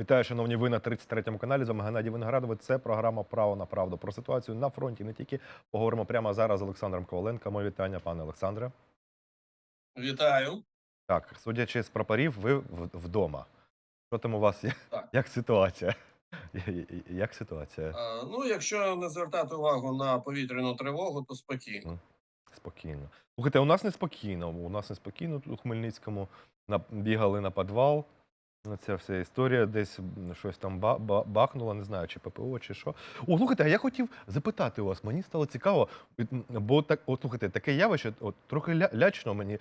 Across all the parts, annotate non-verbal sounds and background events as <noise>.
Вітаю, шановні ви на 33-му каналі. З вами Геннадій Виноградович. Це програма Право на правду про ситуацію на фронті. Не тільки поговоримо прямо зараз з Олександром Коваленко. Моє вітання, пане Олександре. Вітаю. Так, судячи з прапорів, ви вдома. Що там у вас є? Так. Як ситуація? Як ситуація? Е, Ну, якщо не звертати увагу на повітряну тривогу, то спокійно. Спокійно. Слухайте, у нас неспокійно. У нас неспокійно тут у Хмельницькому. На, бігали на підвал. Ну, Ця вся історія десь щось там ба, ба, бахнуло, не знаю, чи ППО, чи що. О, слухайте, а я хотів запитати у вас, мені стало цікаво, бо так, от, слухайте, таке явище, от, трохи ля, лячно мені.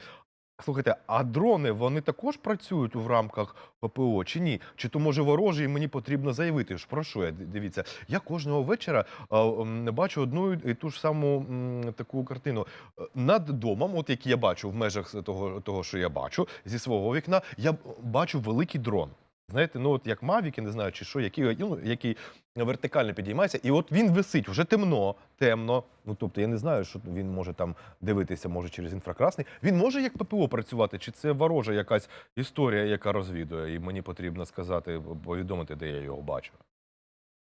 Слухайте, а дрони вони також працюють в рамках ППО чи ні? Чи то може ворожі, і мені потрібно заявити? Ж про що я дивіться? Я кожного вечора а, бачу одну і ту ж саму м, таку картину. Е, Над домом, от який я бачу в межах того, того, що я бачу, зі свого вікна, я бачу великий дрон. Знаєте, ну от як я не знаю, чи що, який, ну, який вертикально підіймається, і от він висить, вже темно, темно. Ну тобто я не знаю, що він може там дивитися, може через інфракрасний. Він може як ППО працювати, чи це ворожа якась історія, яка розвідує, і мені потрібно сказати, повідомити, де я його бачу.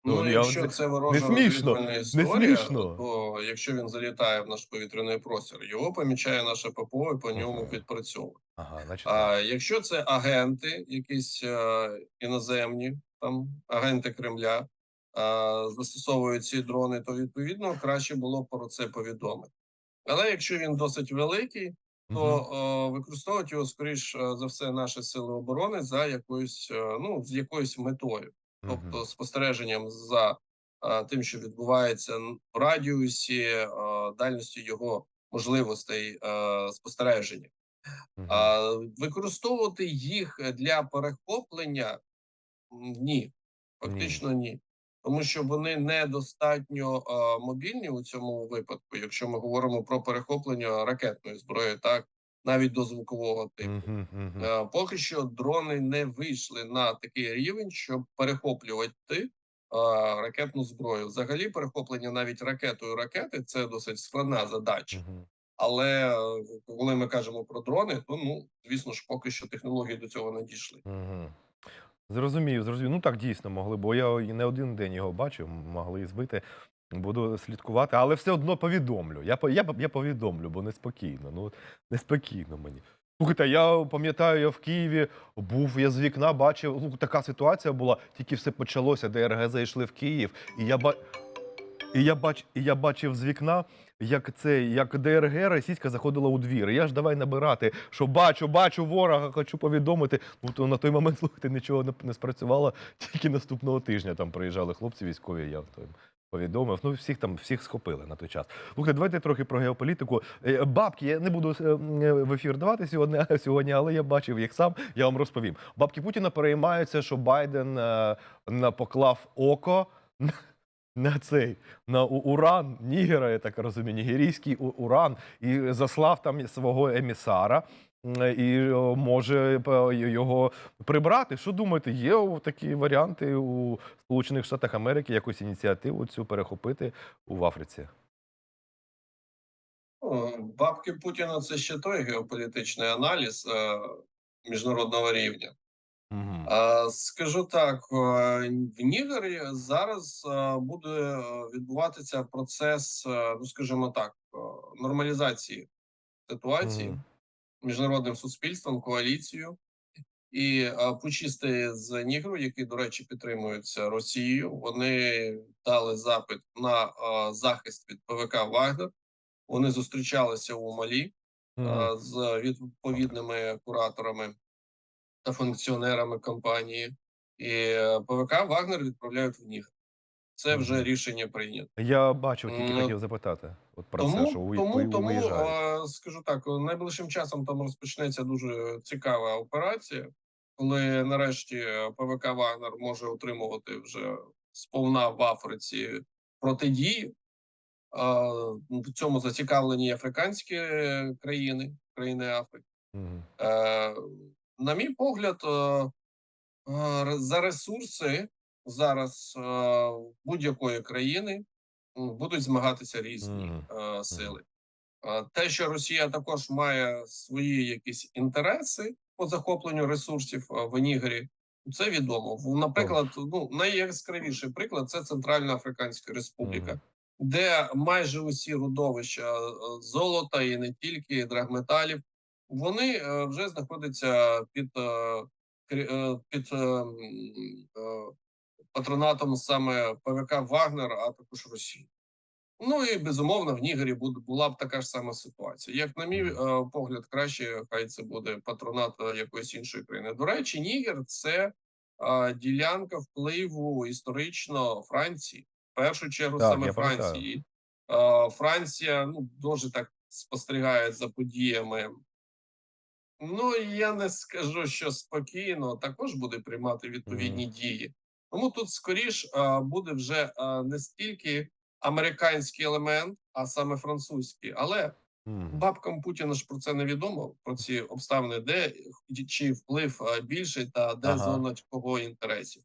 Ну, Ну, якщо от- це ворожа не смішно, розвідувальна не історія, смішно. то якщо він залітає в наш повітряний простір, його помічає наше ППО і по ньому підпрацьовує. Ага, значить, А якщо це агенти, якісь е, іноземні, там агенти Кремля е, застосовують ці дрони, то відповідно краще було б про це повідомити. Але якщо він досить великий, то е, використовують його скоріш е, за все наші сили оборони за якоюсь е, ну з якоюсь метою, тобто спостереженням за тим, що відбувається в радіусі дальності його можливостей спостереження. Використовувати їх для перехоплення? Ні, фактично ні. Тому що вони недостатньо а, мобільні у цьому випадку, якщо ми говоримо про перехоплення ракетної зброї, так навіть до звукового типу. Мгм, мгм. Е, Поки що дрони не вийшли на такий рівень, щоб перехоплювати ракетну зброю. Взагалі, перехоплення навіть ракетою ракети це досить складна задача. Мгм. Але е, коли ми кажемо про дрони, то ну звісно ж, поки що технології до цього не дійшли. Мгм. Зрозумів, зрозумів. Ну так дійсно могли, бо я і не один день його бачив, могли і збити. Буду слідкувати, але все одно повідомлю. Я, я, я повідомлю, бо неспокійно. Ну, неспокійно мені. Слухайте, я пам'ятаю, я в Києві був, я з вікна бачив, ну, така ситуація була, тільки все почалося, ДРГ зайшли в Київ, і я, ба... і я, бач... і я бачив з вікна, як це, як ДРГ російська заходила у двір. І я ж давай набирати, що бачу, бачу ворога, хочу повідомити. Ну, то на той момент, <laughs> слухайте, нічого не, спрацювало. Тільки наступного тижня там приїжджали хлопці військові, я то їм повідомив. Ну, всіх там всіх схопили на той час. Слухайте, давайте трохи про геополітику. Е, Бабки, я не буду е, в ефір давати сьогодні, <laughs> сьогодні, але я бачив їх сам, я вам розповім. Бабки Путіна переймаються, що Байден е, поклав око на цей на уран Нігера, я так розумію, нігерійський уран, і заслав там свого емісара. І може його прибрати. Що думаєте, є такі варіанти у Сполучених Штатах Америки якусь ініціативу цю перехопити в Африці? Бабки Путіна це ще той геополітичний аналіз е, міжнародного рівня. Угу. Скажу так: в Нігері зараз е, буде е, відбуватися процес, ну скажімо так, нормалізації ситуації міжнародним суспільством, коаліцією. І пучісти з Нігру, які, до речі, підтримуються Росією, вони дали запит на захист від ПВК Вагнер. Вони зустрічалися у Малі е, з відповідними кураторами та функціонерами компанії, і ПВК Вагнер відправляють в Нігер. Це вже рішення прийнято. Я бачив, тільки хотів запитати от про тому це, що ви, тому, ви тому скажу так: найближчим часом там розпочнеться дуже цікава операція, коли нарешті ПВК Вагнер може отримувати вже сповна в Африці протидію. Е, В цьому зацікавлені африканські країни, країни Африки. Мгм. Е, на мій погляд, е, е, за ресурси зараз е, будь-якої країни будуть змагатися різні е, сили. Е, Те, що Росія також має свої якісь інтереси по захопленню ресурсів в Нігері, Це відомо. Наприклад, ну найяскравіший приклад це Центральна Африканська Республіка, де майже усі родовища золота і не тільки драгметалів, вони вже знаходяться під, під патронатом саме ПВК Вагнер, а також Росії. Ну і безумовно в Нігері буде була б така ж сама ситуація. Як на мій е, погляд, краще хай це буде патронат е, якоїсь іншої країни. До речі, Нігер це е, ділянка впливу історично Франції, в першу чергу Так, саме пам'ятаю. Франції. Е, Франція ну дуже так спостерігає за подіями. Ну я не скажу, що спокійно також буде приймати відповідні дії. Тому тут скоріш е, буде вже е, не стільки американський елемент, а саме французький. Але бабкам Путіна ж про це не відомо, про ці обставини, де чи вплив е, більший та де Ага. зона кого інтересів.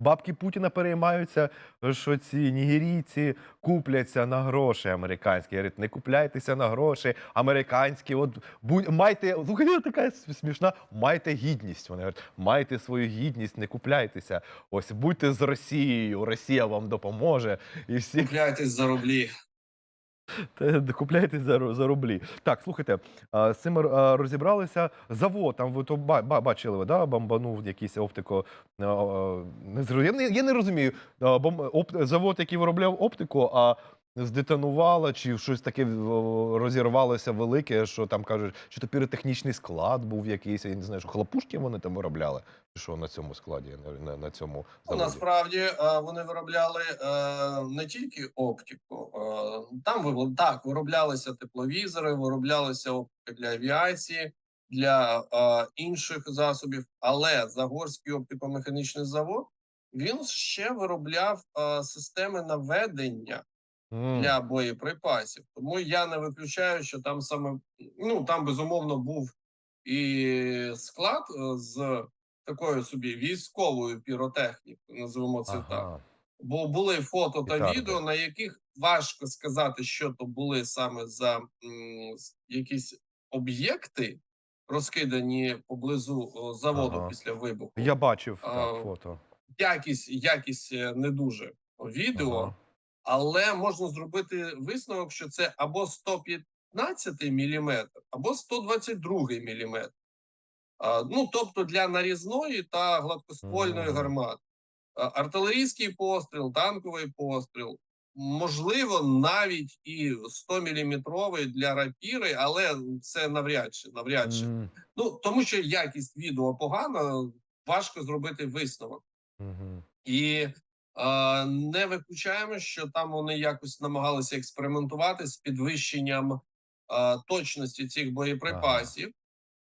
Бабки Путіна переймаються, що ці нігерійці купляться на гроші американські. Говорять, не купляйтеся на гроші американські. От будь майте слухайте, така смішна. Майте гідність. Вони говорять, майте свою гідність, не купляйтеся. Ось будьте з Росією. Росія вам допоможе. І всі Купляйтесь за рублі. Купляйте за, за рублі. Так, слухайте, з цим розібралися. Завод, там ви то ба- ба- бачили, ви, да? бомбанув якийсь оптико. Я не, я не розумію. завод, який виробляв оптику, а здетонувало, чи щось таке розірвалося велике, що там кажуть, що то піротехнічний склад був якийсь, я не знаю, що хлопушки вони там виробляли. Чи що на цьому складі, на, на, на цьому Ну, заводі? насправді е, вони виробляли е, не тільки оптику, е, там так вироблялися тепловізори, вироблялися оптика для авіації, для е, інших засобів. Але Загорський оптико-механічний завод він ще виробляв е, системи наведення Для боєприпасів. Тому я не виключаю, що там саме ну там безумовно був і склад е, з такою собі військовою піротехнікою, називаємо це так. Бо були фото та Петарди. відео, на яких важко сказати, що то були саме за м, якісь об'єкти, розкидані поблизу о, заводу Ага. після вибуху. Я бачив А, так, фото. Якість, якість е, не дуже відео. Ага. Але можна зробити висновок, що це або 115 мм, або 122 мм. Ну, тобто для нарізної та гладкоствольної гармати. Артилерійський постріл, танковий постріл, можливо, навіть і 100 мм для рапіри, але це навряд чи навряд чи. М, Ну тому що якість відео погана, важко зробити висновок. мгм. І е, не виключаємо, що там вони якось намагалися експериментувати з підвищенням е, точності цих боєприпасів.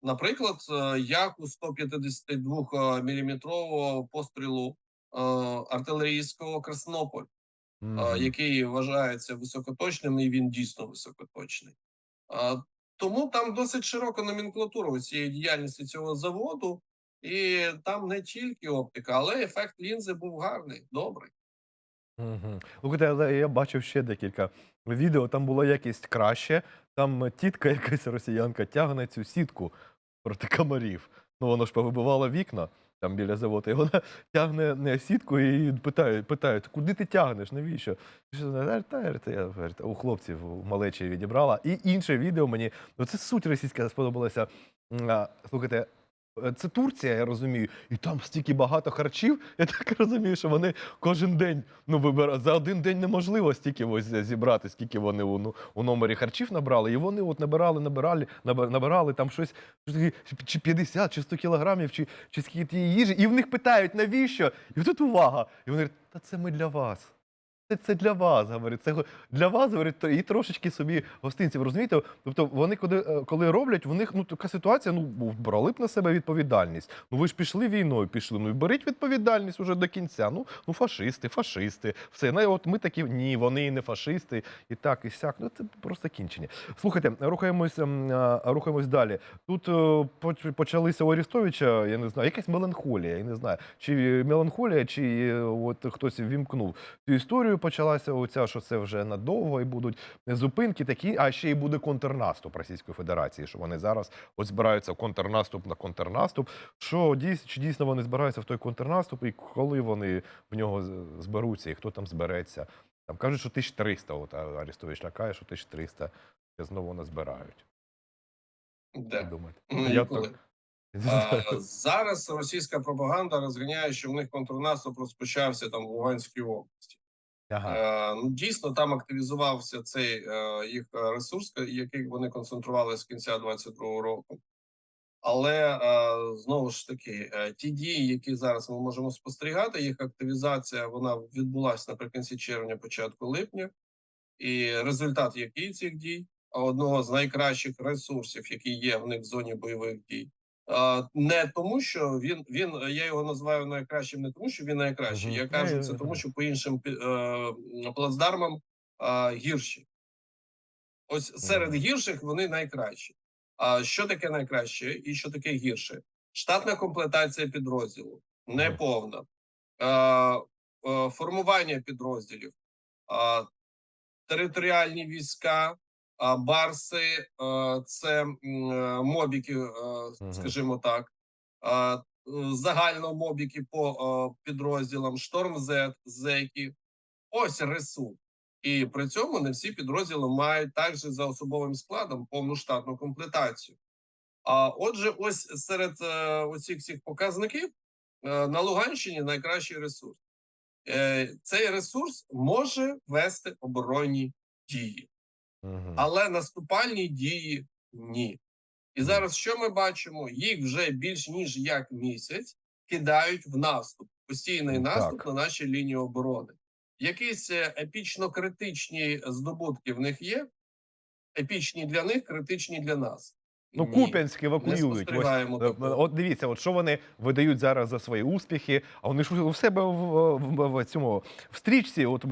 Наприклад, е, як у 152 мм пострілу е, артилерійського Краснополь, е, Мгм. який вважається високоточним, і він дійсно високоточний. Е, тому там досить широка номенклатура у цієї діяльності цього заводу, і там не тільки оптика, але ефект лінзи був гарний, добрий. Мгм. Слухайте, але я бачив ще декілька відео, там була якість краще. Там тітка, якась росіянка, тягне цю сітку проти комарів. Ну, воно ж повибивало вікна там біля заводу, і вона тягне не сітку і питають, питають, куди ти тягнеш, навіщо? І «Та, та, та, у хлопців у малечі відібрала. І інше відео мені, ну це суть російська сподобалася. Слухайте, це Турція, я розумію, і там стільки багато харчів. <laughs> Я так розумію, що вони кожен день ну вибира за один день неможливо стільки ось зібрати, скільки вони у, ну, у номері харчів набрали. І вони от набирали, набирали, наби- набирали там щось чи 50, чи 100 кілограмів, чи, чи скільки тієї їжі. І в них питають, навіщо? І тут увага. І вони говорять, та це ми для вас. Це, для вас, говорить. Це для вас, говорить, і трошечки собі гостинців. Розумієте? Тобто вони коли, е, коли роблять, в них ну така ситуація, ну брали б на себе відповідальність. Ну ви ж пішли війною, пішли. Ну і беріть відповідальність уже до кінця. Ну, ну фашисти, фашисти. Все. Ну, і от ми такі, ні, вони не фашисти, і так, і сяк. Ну це просто кінчення. Слухайте, рухаємось, ем, рухаємось далі. Тут е, почалися у Арістовича, я не знаю, якась меланхолія, я не знаю, чи меланхолія, чи е, от хтось вімкнув цю історію. Історію почалася оця, що це вже надовго і будуть зупинки такі, а ще й буде контрнаступ Російської Федерації, що вони зараз от збираються контрнаступ на контрнаступ. Що дійсно, чи дійсно вони збираються в той контрнаступ, і коли вони в нього зберуться, і хто там збереться? Там кажуть, що 1300, от а, Арестович лякає, що 1300 знову назбирають. Де? думаєте? Ну, Я так- А, зараз російська пропаганда розганяє, що в них контрнаступ розпочався там в Луганській області. Ага. Е, ну, дійсно, там активізувався цей е, їх е, ресурс, який вони концентрували з кінця 22-го року. Але знову ж таки, ті дії, які зараз ми можемо спостерігати, їх активізація вона відбулася наприкінці червня, початку липня, і результат який цих дій одного з найкращих ресурсів, які є в них в зоні бойових дій. Е, Не тому, що він він я його називаю найкращим, не тому, що він найкращий. Я кажу це тому, що по іншим е, плацдармам е, гірші. Ось серед гірших вони найкращі. А що таке найкраще і що таке гірше? Штатна комплектація підрозділу неповна, е, е, формування підрозділів, е, територіальні війська, барси це е, мобіки, е, скажімо так. е, Загально мобіки по підрозділам, шторм Z, зеки. Ось ресурс. І при цьому не всі підрозділи мають також за особовим складом повну штатну комплектацію. А отже, ось серед оцих всіх показників на Луганщині найкращий ресурс. Цей ресурс може вести оборонні дії, Але наступальні дії ні. І зараз що ми бачимо? Їх вже більш ніж як місяць кидають в наступ, постійний наступ так. на наші лінії оборони. Якісь е, епічно критичні здобутки в них є. Епічні для них, критичні для нас. Ну. Куп'янськ евакуюють. Ось, е, от дивіться, от що вони видають зараз за свої успіхи, а вони ж у себе в, в, в цьому в стрічці, от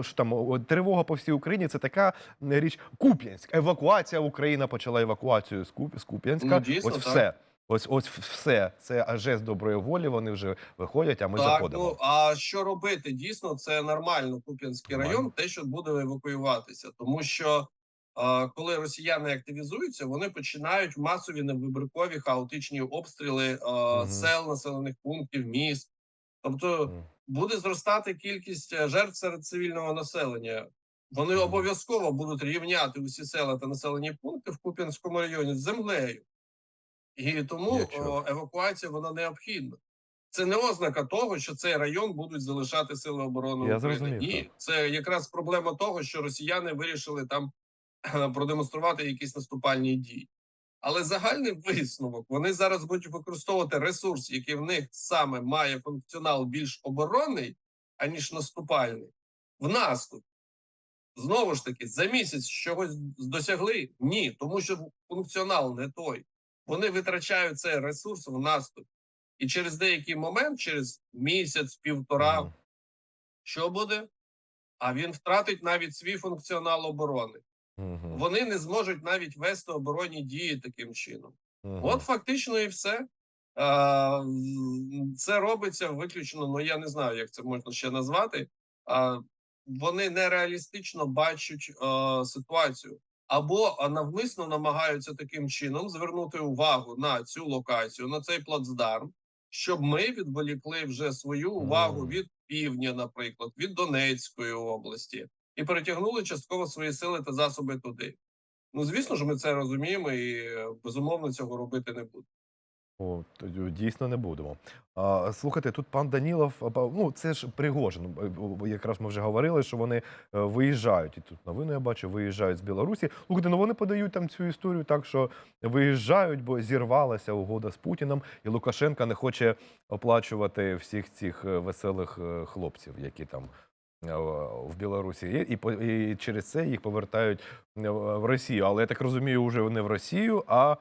що там от, тривога по всій Україні, це така е, річ. Куп'янськ, евакуація. Україна почала евакуацію з, Куп, з Куп'янська. Ну, дійсно, ось так. все. Ось ось все. Це жест доброї волі. Вони вже виходять, а ми так, заходимо. ну а що робити? Дійсно, це нормально. Куп'янський район, те, що буде евакуюватися, тому що коли росіяни активізуються, вони починають масові невибіркові хаотичні обстріли сел, населених пунктів, міст. Тобто буде зростати кількість е, жертв серед цивільного населення. Вони обов'язково будуть рівняти усі села та населені пункти в Куп'янському районі з землею. І тому о, евакуація вона необхідна. Це не ознака того, що цей район будуть залишати сили оборони Я України. зрозумів, Ні, це якраз проблема того, що росіяни вирішили там продемонструвати якісь наступальні дії. Але загальний висновок вони зараз будуть використовувати ресурс, який в них саме має функціонал більш оборонний, аніж наступальний, в наступ. Знову ж таки, за місяць чогось досягли? Ні, тому що функціонал не той. Вони витрачають цей ресурс в наступ. І через деякий момент, через місяць, півтора, що буде? А він втратить навіть свій функціонал оборони. Мгм. Вони не зможуть навіть вести оборонні дії таким чином. Мгм. От фактично і все. Це робиться виключно. Ну я не знаю, як це можна ще назвати. Вони нереалістично бачать ситуацію або навмисно намагаються таким чином звернути увагу на цю локацію, на цей плацдарм, щоб ми відволікли вже свою увагу від півдня, наприклад, від Донецької області, і перетягнули частково свої сили та засоби туди. Ну, звісно ж, ми це розуміємо і е, безумовно цього робити не будемо. О, дійсно не будемо. А, слухайте, тут пан Данілов, ну це ж Пригожин. Якраз ми вже говорили, що вони е, виїжджають. І тут новину я бачу, виїжджають з Білорусі. Слухайте, ну вони подають там цю історію так, що виїжджають, бо зірвалася угода з Путіним, і Лукашенка не хоче оплачувати всіх цих е, веселих хлопців, які там. Е, В Білорусі і, і через це їх повертають е, в Росію. Але я так розумію, вже не в Росію, а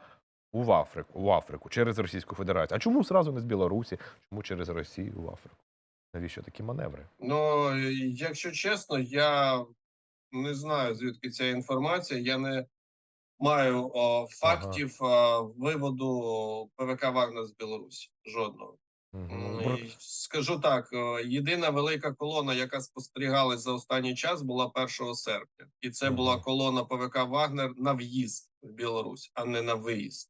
в Африку, в Африку через Російську Федерацію. А чому зразу не з Білорусі? Чому через Росію в Африку? Навіщо такі маневри? Ну, якщо чесно, я не знаю, звідки ця інформація. Я не маю о, фактів о, виводу ПВК Вагнер з Білорусі. Жодного. Мгм. І Скажу так: е, єдина велика колона, яка спостерігалась за останній час, була 1 серпня, і це була колона ПВК Вагнер на в'їзд в Білорусь, а не на виїзд.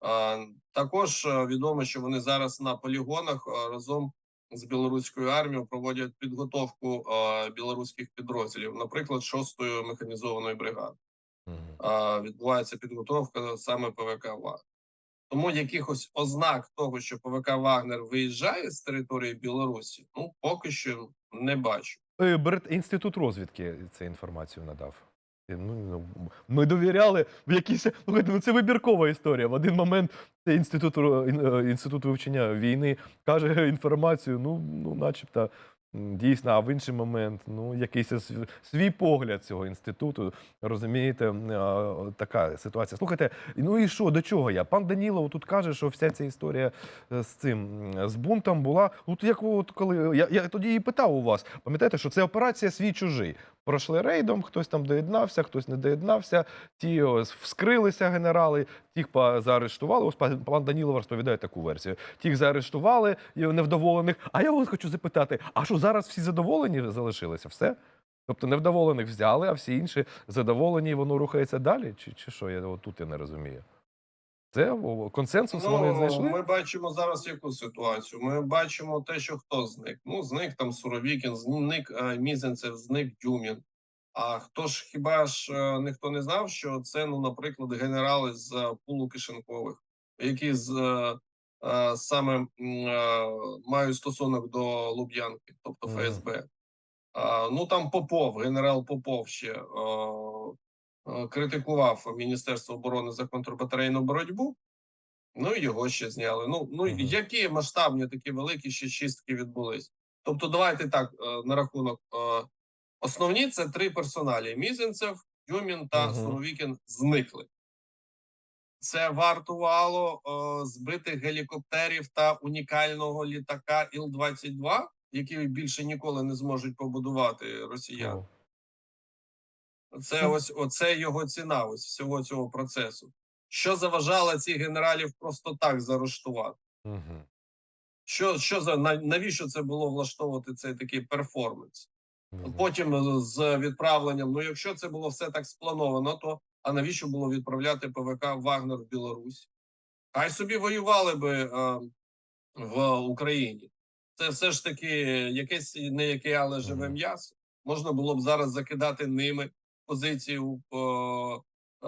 А, Також е, відомо, що вони зараз на полігонах е, разом з білоруською армією проводять підготовку білоруських підрозділів, наприклад, 6-ї механізованої бригади. Відбувається підготовка саме ПВК Вагнер. Тому якихось ознак того, що ПВК Вагнер виїжджає з території Білорусі, ну поки що не бачу. Е, Берет інститут розвідки цю інформацію надав. Ну, ну, ми довіряли в якісь. Ну це вибіркова історія. В один момент інститут, е, інститут вивчення війни каже інформацію, ну, ну начебто. Дійсно, а в інший момент, ну, якийсь свій погляд цього інституту, розумієте, така ситуація. Слухайте, ну і що, до чого я? Пан Данілов тут каже, що вся ця історія е, з цим з бунтом була. От як от коли я, я тоді і питав у вас, пам'ятаєте, що це операція свій чужий. Пройшли рейдом, хтось там доєднався, хтось не доєднався. Ті о, вскрилися генерали, тих заарештували. Ось пан Данілов розповідає таку версію. Тих заарештували невдоволених. А я вас хочу запитати: а що зараз всі задоволені залишилися? Все? Тобто невдоволених взяли, а всі інші задоволені, і воно рухається далі? Чи, чи що? Я от тут я не розумію. Це консенсус вони знайшли? Ну, ми бачимо зараз яку ситуацію. Ми бачимо те, що хто зник. Ну, зник там Суровікін, зник Мізенцев, зник Дюмін. А хто ж хіба ж е, ніхто не знав, що це, ну, наприклад, генерали з е, пулу Кишенкових, які з е, саме мають стосунок до Луб'янки, тобто ФСБ. А, ну там Попов, генерал Попов ще критикував Міністерство оборони за контрбатарейну боротьбу. Ну його ще зняли. Ну ну Мгм. які масштабні такі великі ще чистки відбулись. Тобто, давайте так на рахунок. Основні це три персоналі: Мізинцев, Дюмін та Мгм. Суровікін зникли. Це вартувало е, збитих гелікоптерів та унікального літака Іл-22, який більше ніколи не зможуть побудувати росіяни. Це Ну. ось оце його ціна, ось всього цього процесу. Що заважало цих генералів просто так заарештувати? мгм. Що, що за навіщо це було влаштовувати цей такий перформанс? Потім е, з відправленням. Ну, якщо це було все так сплановано, то а навіщо було відправляти ПВК Вагнер в Білорусь? Хай собі воювали би е, в Україні. Це все ж таки якесь не яке, але живе м'ясо. Можна було б зараз закидати ними позицію е,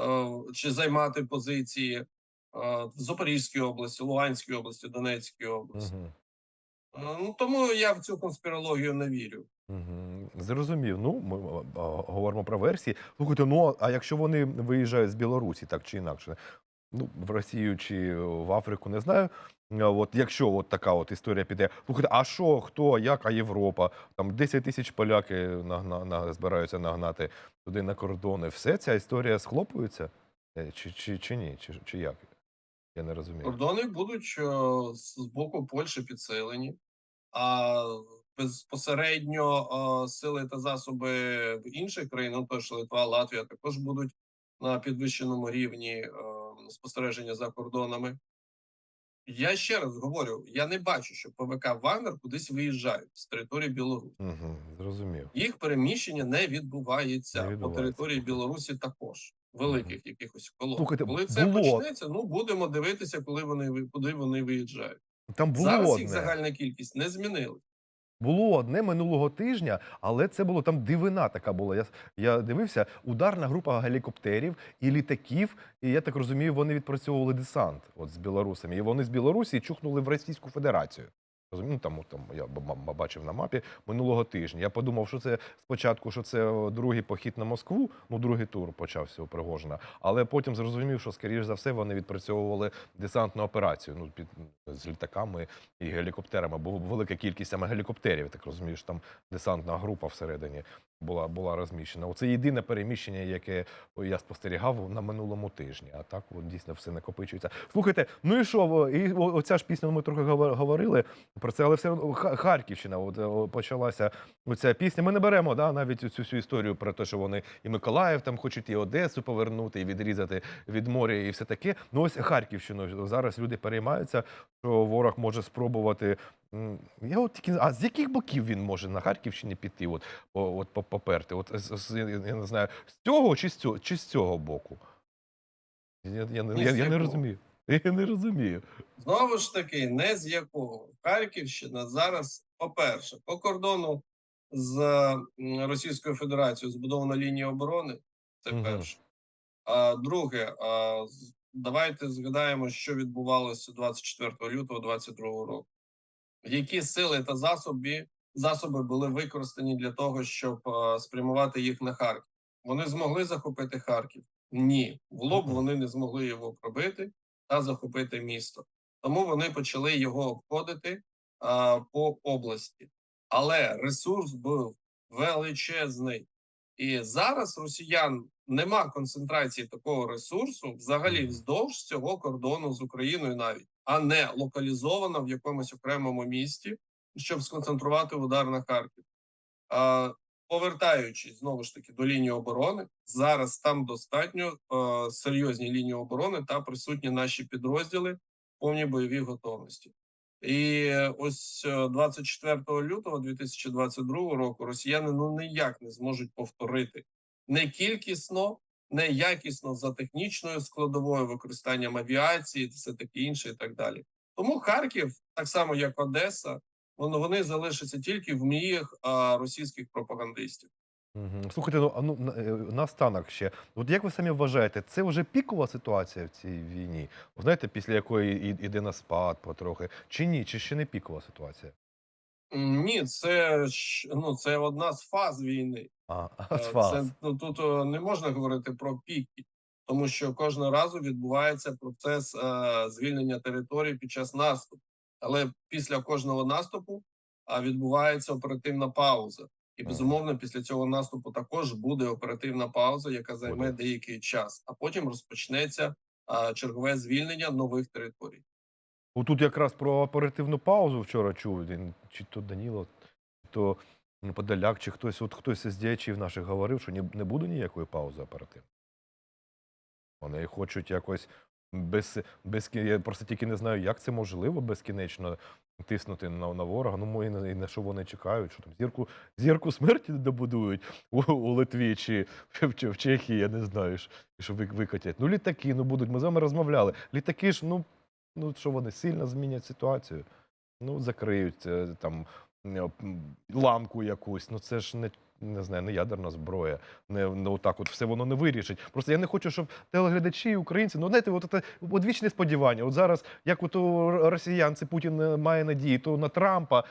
е, чи займати позиції е, в Запорізькій області, Луганській області, Донецькій області. Е, Ну тому я в цю конспірологію не вірю. Зрозумів. Ну, ми говоримо про версії. Слухайте, ну а якщо вони виїжджають з Білорусі, так чи інакше, ну в Росію чи в Африку, не знаю. От якщо от така от історія піде, слухайте, а що, хто, як, а Європа? Там 10 тисяч поляки нагна, на, збираються нагнати туди на кордони. Все ця історія схлопується? Е, Чи, чи, чи ні? Чи, чи як? Я не розумію. Кордони будуть е, з боку Польщі підсилені, а безпосередньо е, сили та засоби в інших країн, ну тож Литва, Латвія, також будуть на підвищеному рівні е, спостереження за кордонами. Я ще раз говорю: я не бачу, що ПВК Вагнер кудись виїжджають з території Білорусі. Угу, зрозумів. Їх переміщення не відбувається, Не по території Білорусі також. Великих якихось колон. Слухайте, коли це було- почнеться, ну будемо дивитися, коли вони куди вони виїжджають. Там було Зараз одне. їх загальна кількість не змінили. Було одне минулого тижня, але це було там дивина така була. Я, я дивився, ударна група гелікоптерів і літаків. І я так розумію, вони відпрацьовували десант от з білорусами. І вони з Білорусі чухнули в Російську Федерацію. Ну, там, там я бачив на мапі минулого тижня. Я подумав, що це спочатку, що це другий похід на Москву, ну другий тур почався у Пригожина. Але потім зрозумів, що скоріш за все вони відпрацьовували десантну операцію. Ну під з літаками і гелікоптерами, бо велика кількість саме гелікоптерів, так розумієш, там десантна група всередині була, була розміщена. Оце єдине переміщення, яке я спостерігав на минулому тижні. А так от, дійсно все накопичується. Слухайте, ну і що? І оця ж пісня, ми трохи говор- говорили про це, але все одно Харківщина от, почалася оця пісня. Ми не беремо да, навіть цю всю історію про те, що вони і Миколаїв там хочуть і Одесу повернути, і відрізати від моря, і все таке. Ну ось Харківщину зараз люди переймаються. що ворог може спробувати. Я от тільки а з яких боків він може на Харківщині піти? От, от поперти? От з, я не знаю, з цього чи з цього, чи з цього боку? Я, я, не- я, я не розумію. <laughs> Я не розумію. Знову ж таки, не з якого Харківщина зараз, по-перше, по кордону з Російською Федерацією збудована лінія оборони. Це Мгм. перше. А друге, а, давайте згадаємо, що відбувалося 24 лютого 2022 року. Які сили та засоби, засоби були використані для того, щоб спрямувати їх на Харків? Вони змогли захопити Харків? Ні, в лоб вони не змогли його пробити та захопити місто. Тому вони почали його обходити а, по області. Але ресурс був величезний. І зараз росіян нема концентрації такого ресурсу взагалі вздовж цього кордону з Україною навіть, а не локалізовано в якомусь окремому місті, щоб сконцентрувати удар на Харків. Повертаючись знову ж таки до лінії оборони, зараз там достатньо е, серйозні лінії оборони та присутні наші підрозділи в повній бойовій готовності. І ось е, 24 лютого 2022 року росіяни ну ніяк не зможуть повторити не кількісно, не якісно за технічною складовою використанням авіації, все таке інше, і так далі. Тому Харків, так само як Одеса, вони, залишаться тільки в мріях а, російських пропагандистів. Слухайте, ну, а ну на- е, ще. От як ви самі вважаєте, це вже пікова ситуація в цій війні? Знаєте, після якої іде на спад потрохи, чи ні? Чи ще не пікова ситуація? Ні, це ж, ну це одна з фаз війни. А, <laughs> Е. Це ну тут е, не можна говорити про піки, тому що кожного разу відбувається процес е, звільнення території під час наступу. Але після кожного наступу а, відбувається оперативна пауза. І безумовно, після цього наступу також буде оперативна пауза, яка займе деякий час, а потім розпочнеться а, чергове звільнення нових територій. Отут якраз про оперативну паузу вчора чув. Він, чи то Даніло, чи то ну, Подоляк, чи хтось, от хтось із діячів наших говорив, що не буде ніякої паузи оперативної. Вони хочуть якось без, без я просто тільки не знаю, як це можливо безкінечно тиснути на, на ворога. Ну, мо і на, що вони чекають, що там зірку, зірку смерті добудують у, у Литві чи в, чи в Чехії, я не знаю, що, що ви- викатять. Ну, літаки, ну будуть. Ми з вами розмовляли. Літаки ж, ну, ну що вони сильно змінять ситуацію. Ну, закриють е, там ланку якусь. Ну це ж не, не знаю, не ядерна зброя. Не, не отак от все воно не вирішить. Просто я не хочу, щоб телеглядачі і українці, ну знаєте, от це одвічне сподівання. От зараз, як от у росіян, це Путін е, має надії, то на Трампа,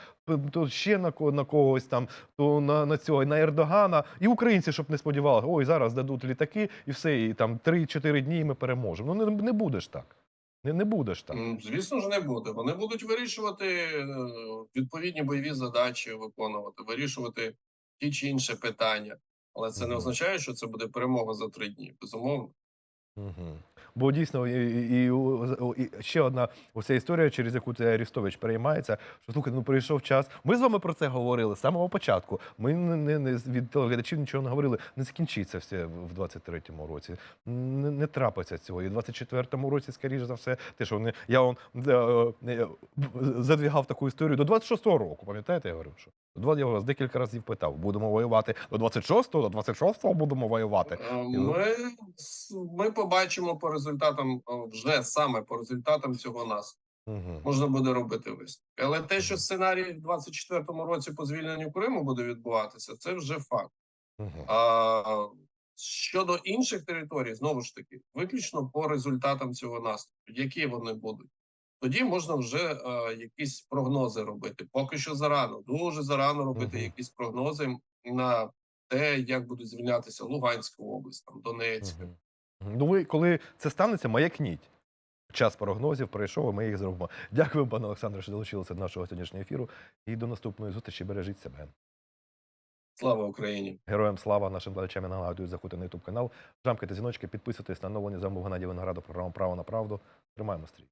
то ще на, на когось там, то на, на цього, на Ердогана. І українці, щоб не сподівалися, ой, зараз дадуть літаки, і все, і там 3-4 дні і ми переможемо. Ну не, не будеш так. Не, не будеш там. Звісно ж, не буде. Вони будуть вирішувати е, відповідні бойові задачі, виконувати, вирішувати ті чи інші питання. Але це не означає, що це буде перемога за три дні. Безумовно. Угу. Бо дійсно, і, і, і, ще одна оця історія, через яку це Арістович переймається, що слухай, ну прийшов час. Ми з вами про це говорили з самого початку. Ми не, не, не від телеглядачів нічого не говорили. Не закінчиться все в в 23-му році. Не, не трапиться цього. І в 24-му році, скоріше за все, те, що вони я он, е, е, задвігав таку історію до 26-го року. Пам'ятаєте, я говорив, що Два- я вас декілька разів питав: будемо воювати до 26-го, до 26-го будемо воювати. Е, Ми, ми побачимо по результатам вже саме по результатам цього нас. Угу. Можна буде робити висновки. Але те, що сценарій в 24-му році по звільненню Криму буде відбуватися, це вже факт. Угу. А щодо інших територій, знову ж таки, виключно по результатам цього наступу, які вони будуть, тоді можна вже е, якісь прогнози робити. Поки що зарано, дуже зарано робити Мгм. якісь прогнози на те, як будуть звільнятися Луганська область, там Донецька. Мгм. Ну, ви коли це станеться, маякніть. Час прогнозів пройшов, і ми їх зробимо. Дякую, пане Олександре, що долучилися до нашого сьогоднішнього ефіру. І до наступної зустрічі. Бережіть себе. Слава Україні! Героям слава нашим глядачам я нагадую, заходити на YouTube канал, жамкайте дзвіночки, підписуйтесь на новини замов Геннадій Винограду, програму Право на правду. Тримаємо стрій.